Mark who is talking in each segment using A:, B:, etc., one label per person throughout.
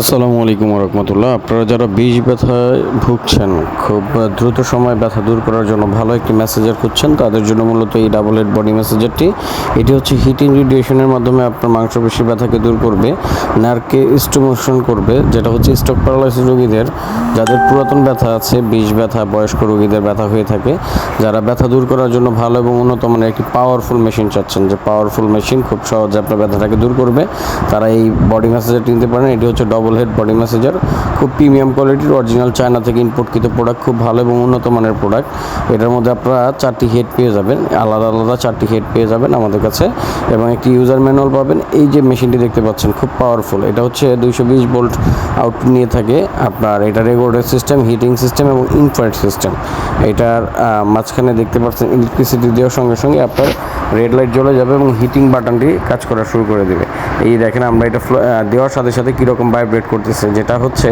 A: আসসালামু আলাইকুম রহমতুল্লাহ আপনারা যারা বিষ ব্যথায় ভুগছেন, খুব দ্রুত সময় ব্যথা দূর করার জন্য ভালো একটি মেসেজার খুঁজছেন, তাদের জন্য মূলত এই ডাবল হেড বডি মেসেজারটি এটি হচ্ছে হিটিং রেডিয়েশনের মাধ্যমে আপনার মাংসপেশি ব্যথাকে দূর করবে নার্ভকে স্টিমুলেশন করবে, যেটা হচ্ছে স্টক প্যারালাইসিস রোগীদের। যাদের পুরাতন ব্যথা আছে, বিষ ব্যথা, বয়স্ক রোগীদের ব্যথা হয়ে থাকে, যারা ব্যথা দূর করার জন্য ভালো এবং উন্নত মানের একটি পাওয়ারফুল মেশিন চাচ্ছেন, যে পাওয়ারফুল মেশিন খুব সহজে আপনার ব্যথাটাকে দূর করবে। তারা এই বডি ম্যাসেজারটি নিতে পারেন, এটি হচ্ছে ডবল হেড বডি ম্যাসেজার খুব প্রিমিয়াম কোয়ালিটির অরিজিনাল চায়না থেকে ইম্পোর্টকৃত প্রোডাক্ট খুব ভালো এবং উন্নত মানের প্রোডাক্ট এটার মধ্যে আপনারা চারটি হেড পেয়ে যাবেন, আলাদা আলাদা চারটি হেড পেয়ে যাবেন আমাদের কাছে। এবং একটি ইউজার ম্যানুয়াল পাবেন, এই যে মেশিনটি দেখতে পাচ্ছেন, খুব পাওয়ারফুল এটা হচ্ছে দুইশো বিশ ভোল্ট আউটপুট নিয়ে থাকে আপনার, এটা রেগুলেটর সিস্টেম হিটিং সিস্টেম এবং ইনফ্রারেড সিস্টেম এটার মাঝখানে দেখতে পাচ্ছেন ইলেকট্রিসিটি দেওয়ার সঙ্গে সঙ্গে আপনার রেড লাইট জ্বলে যাবে এবং হিটিং বাটনটি কাজ করা শুরু করে দেবে। এই দেখেন আমরা এটা দেওয়ার সাথে সাথে কীরকম ভাইব্রেট করতেছে, যেটা হচ্ছে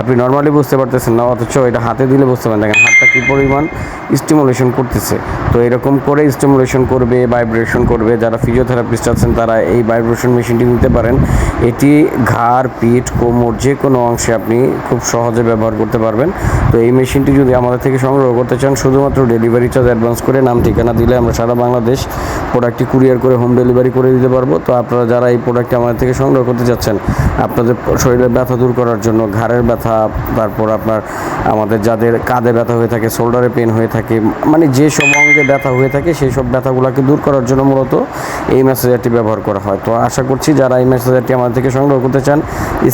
A: আপনি নর্মালি বুঝতে পারতেছেন না, অথচ এটা হাতে দিলে বুঝতে পারেন। দেখেন, হাতটা কী পরিমাণ স্টিমুলেশন করতেছে। তো এরকম করে স্টিমুলেশন করবে ভাইব্রেশন করবে, যারা ফিজিওথেরাপিস্ট আছেন, তারা এই ভাইব্রেশন মেশিনটি নিতে পারেন। এটি ঘাড়, পিঠ, কোমর যে কোনো অংশে আপনি খুব সহজে ব্যবহার করতে পারবেন। তো এই মেশিনটি যদি আমাদের থেকে সংগ্রহ করতে চান, শুধুমাত্র ডেলিভারি চার্জ অ্যাডভান্স করে, নাম ঠিকানা দিলে আমরা সারা বাংলাদেশ প্রোডাক্টটি কুরিয়ার করে হোম ডেলিভারি করে দিতে পারব। তো আপনারা যারা এই প্রোডাক্টটি আমাদের থেকে সংগ্রহ করতে যাচ্ছেন আপনাদের শরীরের ব্যথা দূর করার জন্য, ঘাড়ের ব্যথা, তারপর আপনার আমাদের যাদের কাঁধে ব্যথা হয়ে থাকে শোল্ডারে পেন হয়ে থাকে মানে যে সব অঙ্গে ব্যথা হয়ে থাকে, সেই সব ব্যথাগুলোকে দূর করার জন্য মূলত এই মেসেজারটি ব্যবহার করা হয়। তো আশা করছি যারা এই মেসেজারটি আমাদের থেকে সংগ্রহ করতে চান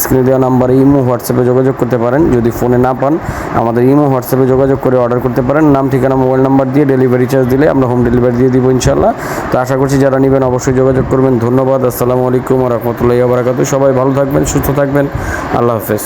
A: স্ক্রিনে দেওয়া নাম্বারে ইমো, হোয়াটসঅ্যাপে যোগাযোগ করতে পারেন। যদি ফোনে না পান, আমাদের ইমো, হোয়াটসঅ্যাপে যোগাযোগ করে অর্ডার করতে পারেন। নাম, ঠিকানা, মোবাইল নাম্বার দিয়ে ডেলিভারি চার্জ দিলে আমরা হোম ডেলিভারি দিয়ে দিব ইনশাল্লাহ তো আশা করছি যারা নেবেন অবশ্যই যোগাযোগ করবেন। ধন্যবাদ, আসসালামু আলাইকুম রহমতুল্লাহ বারাকাতু সবাই ভালো থাকবেন, সুস্থ থাকবেন। আল্লাহ হাফেজ।